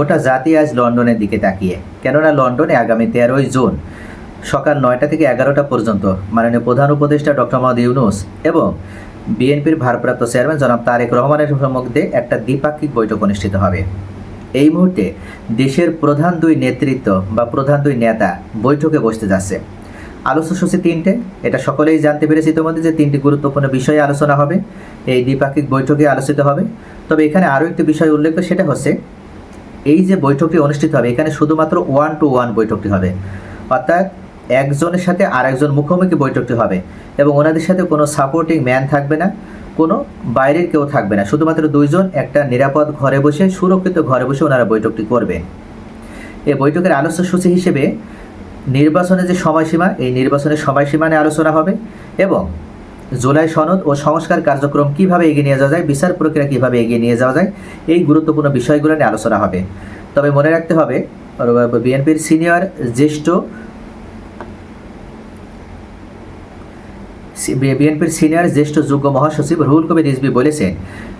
গোটা জাতি আজ লন্ডনের দিকে তাকিয়ে। কেননা লন্ডনে আগামী তেরোই জুন সকাল নয়টা থেকে এগারোটা পর্যন্ত মাননীয় প্রধান উপদেষ্টা ডক্টর মোহাম্মদ ইউনুস এবং বিএনপির ভারপ্রাপ্ত চেয়ারম্যান জনাব তারেক রহমানের মধ্যে একটা দ্বিপাক্ষিক বৈঠক অনুষ্ঠিত হবে। এই মুহূর্তে দেশের প্রধান দুই নেতৃত্ব বা প্রধান দুই নেতা বৈঠকে বসতে যাচ্ছে। আলোচ্যসূচি তিনটে, এটা সকলেই জানতে পেরেছি ইতিমধ্যে যে তিনটি গুরুত্বপূর্ণ বিষয়ে আলোচনা হবে। এই দ্বিপাক্ষিক বৈঠকে আলোচিত হবে। তবে এখানে আরও একটি বিষয় উল্লেখ সেটা হচ্ছে এই যে বৈঠকটি অনুষ্ঠিত হবে, এখানে শুধুমাত্র ওয়ান টু ওয়ান বৈঠকটি হবে। অর্থাৎ একজনের সাথে আরেকজন মুখোমুখি বৈঠকটি হবে এবং ওনাদের সাথে কোনো সাপোর্টিং ম্যান থাকবে না, কোনো বাইরের কেউ থাকবে না। শুধুমাত্র দুইজন একটা নিরাপদ ঘরে বসে, সুরক্ষিত ঘরে বসে ওনারা বৈঠকটি করবেন। এই বৈঠকের আলোচ্যসূচি হিসেবে নির্বাচনের যে সময়সীমা, এই নির্বাচনের সময়সীমা নিয়ে আলোচনা হবে এবং জুলাই সনদ ও সংস্কার কার্যক্রম কীভাবে এগিয়ে নিয়ে যাওয়া যায়, বিচার প্রক্রিয়া কীভাবে এগিয়ে নিয়ে যাওয়া যায়, এই গুরুত্বপূর্ণ বিষয়গুলো নিয়ে আলোচনা হবে। তবে মনে রাখতে হবে, বিএনপির সিনিয়র জ্যেষ্ঠ বিএনপির সিনিয়র জ্যেষ্ঠ যুগ্ম মহাসচিব রুহুল কবির রিজবি বলেছেন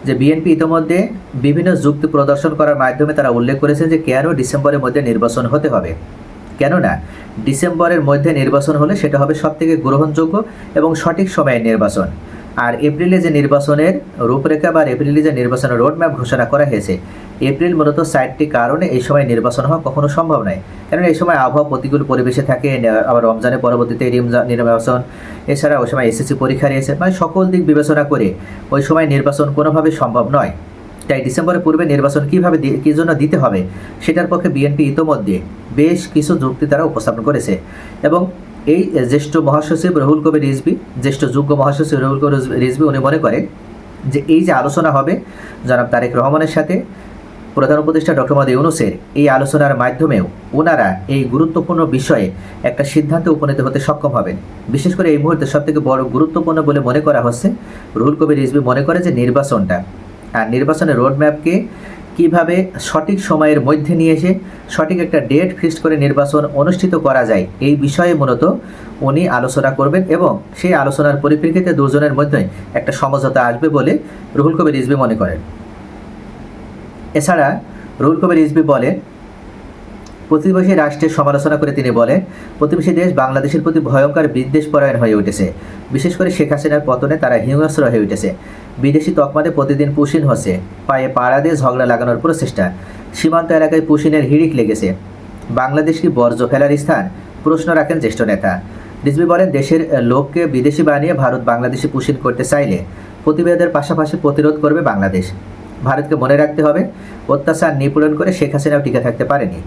যে বিএনপি ইতিমধ্যে বিভিন্ন যুক্তি প্রদর্শন করার মাধ্যমে তারা উল্লেখ করেছেন যে কেন ডিসেম্বরের মধ্যে নির্বাচন হতে হবে। কেননা ডিসেম্বরের মধ্যে নির্বাচন হলে সেটা হবে সবথেকে গ্রহণযোগ্য এবং সঠিক সময়ে নির্বাচন। আর এপ্রিলে যে নির্বাচনের রূপরেখা বা এপ্রিলে যে নির্বাচনের রোডম্যাপ ঘোষণা করা হয়েছে, এপ্রিল মূলত সাইটটি কারণে এই সময় নির্বাচন হওয়া কখনো সম্ভব নয়। কারণ এই সময় আবহাওয়া প্রতিকূল পরিবেশে থাকে, আবার রমজানের পরবর্তীতে নির্বাচন, এছাড়া ওই সময় এসএসসি পরীক্ষা রয়েছে মানে সকল দিক বিবেচনা করে ওই সময় নির্বাচন কোনোভাবে সম্ভব নয়। তাই ডিসেম্বরের পূর্বে নির্বাচন কীভাবে কী জন্য দিতে হবে, সেটার পক্ষে বিএনপি ইতোমধ্যে বেশ কিছু যুক্তি তারা উপস্থাপন করেছে। এবং এই জ্যেষ্ঠ মহাসচিব রহুল কবির রিজবি জ্যেষ্ঠ যোগ্য মহাসচিব রহুল কবির রিজবি উনি মনে করেন যে এই যে আলোচনা হবে, জনাব তারেক রহমানের সাথে প্রধান উপদেষ্টা ডক্টর মোহাম্মদ ইউনুসের এই আলোচনার মাধ্যমেও ওনারা এই গুরুত্বপূর্ণ বিষয়ে একটা সিদ্ধান্তে উপনীত হতে সক্ষম হবেন। বিশেষ করে এই মুহূর্তে সবথেকে বড় গুরুত্বপূর্ণ বলে মনে করা হচ্ছে, রুহুল কবির রিজবি মনে করে যে নির্বাচনটা আর নির্বাচনের রোডম্যাপকে কীভাবে সঠিক সময়ের মধ্যে নিয়ে এসে সঠিক একটা ডেট ফিক্সড করে নির্বাচন অনুষ্ঠিত করা যায়, এই বিষয়ে মূলত উনি আলোচনা করবেন এবং সেই আলোচনার পরিপ্রেক্ষিতে দুজনের মধ্যে একটা সমঝোতা আসবে বলে রুহুল কবির রিজবি মনে করেন। এছাড়া রুহুল কবির রিজবি বলেন প্রতিবেশী রাষ্ট্রের সমালোচনা করে তিনি বলেন, প্রতিবেশী দেশ বাংলাদেশের প্রতি ভয়ঙ্কর বিদ্বেষ পরায়ণ হয়ে উঠেছে। বিশেষ করে শেখ হাসিনার পতনে তারা হিংস্র হয়ে উঠেছে। বিদেশি তকমাতে প্রতিদিন পুশিন হচ্ছে। পায়ে পাড়া দিয়ে ঝগড়া লাগানোর প্রচেষ্টা। সীমান্ত এলাকায় পুশিনের হিড়িক লেগেছে। বাংলাদেশ কি বর্জ্য ফেলার স্থান? প্রশ্ন রাখেন জ্যেষ্ঠ নেতা। রিজভি বলেন, দেশের লোককে বিদেশি বানিয়ে ভারত বাংলাদেশে পুশিন করতে চাইলে প্রতিবেদের পাশাপাশি প্রতিরোধ করবে বাংলাদেশ। ভারতকে মনে রাখতে হবে, অত্যাচার নিপীড়ন করে শেখ হাসিনাও টিকে থাকতে পারেনি।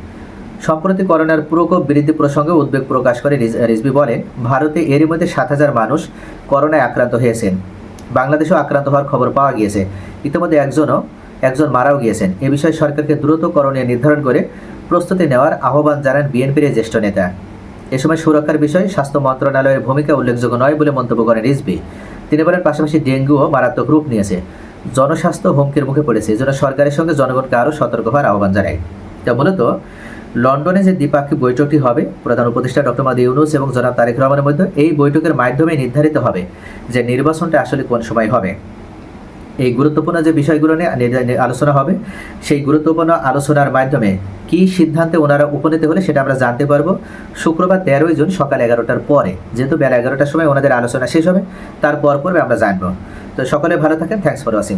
সম্প্রতি করোনার প্রকোপ বৃদ্ধি প্রসঙ্গে উদ্বেগ প্রকাশ করে রিজ- রিজভি বলেন, ভারতে এরই মধ্যে সাত হাজার মানুষ করোনায় আক্রান্ত হয়েছেন। বাংলাদেশেও আক্রান্ত হওয়ার খবর পাওয়া গিয়েছে। ইতিমধ্যে একজনও, একজন মারাও গিয়েছেন। এ বিষয়ে সরকারকে দ্রুত করণীয় নির্ধারণ করে প্রস্তুতি নেওয়ার আহ্বান জানান বিএনপির জ্যেষ্ঠ নেতা। এ সময় সুরক্ষার বিষয়ে স্বাস্থ্য মন্ত্রণালয়ের ভূমিকা উল্লেখযোগ্য নয় বলে মন্তব্য করেন রিজভি। তিনি বলেন, পাশাপাশি ডেঙ্গুও মারাত্মক রূপ নিয়েছে। জনস্বাস্থ্য হুমকির মুখে পড়েছে, এজন্য সরকারের সঙ্গে জনগণকে আরও সতর্ক হওয়ার আহ্বান জানায়। তা মূলত লন্ডনে যে দ্বিপাক্ষিক বৈঠকটি হবে, প্রধান উপদেষ্টা ডক্টর মাদি ইউনুস এবং জনাব তারেক রহমানের মধ্যে এই বৈঠকের মাধ্যমে নির্ধারিত হবে যে নির্বাচনটা আসলে কোন সময় হবে। এই গুরুত্বপূর্ণ যে বিষয়গুলো নিয়ে আলোচনা হবে, সেই গুরুত্বপূর্ণ আলোচনার মাধ্যমে কি সিদ্ধান্তে ওনারা উপনীত হলে সেটা আমরা জানতে পারব। শুক্রবার তেরোই জুন সকাল এগারোটার পরে, যেহেতু বেলা এগারোটার সময় ওনাদের আলোচনা শেষ হবে, তার পর পরে আমরা জানব। তো সকলে ভালো থাকেন থ্যাংকস ফর ওয়াচিং।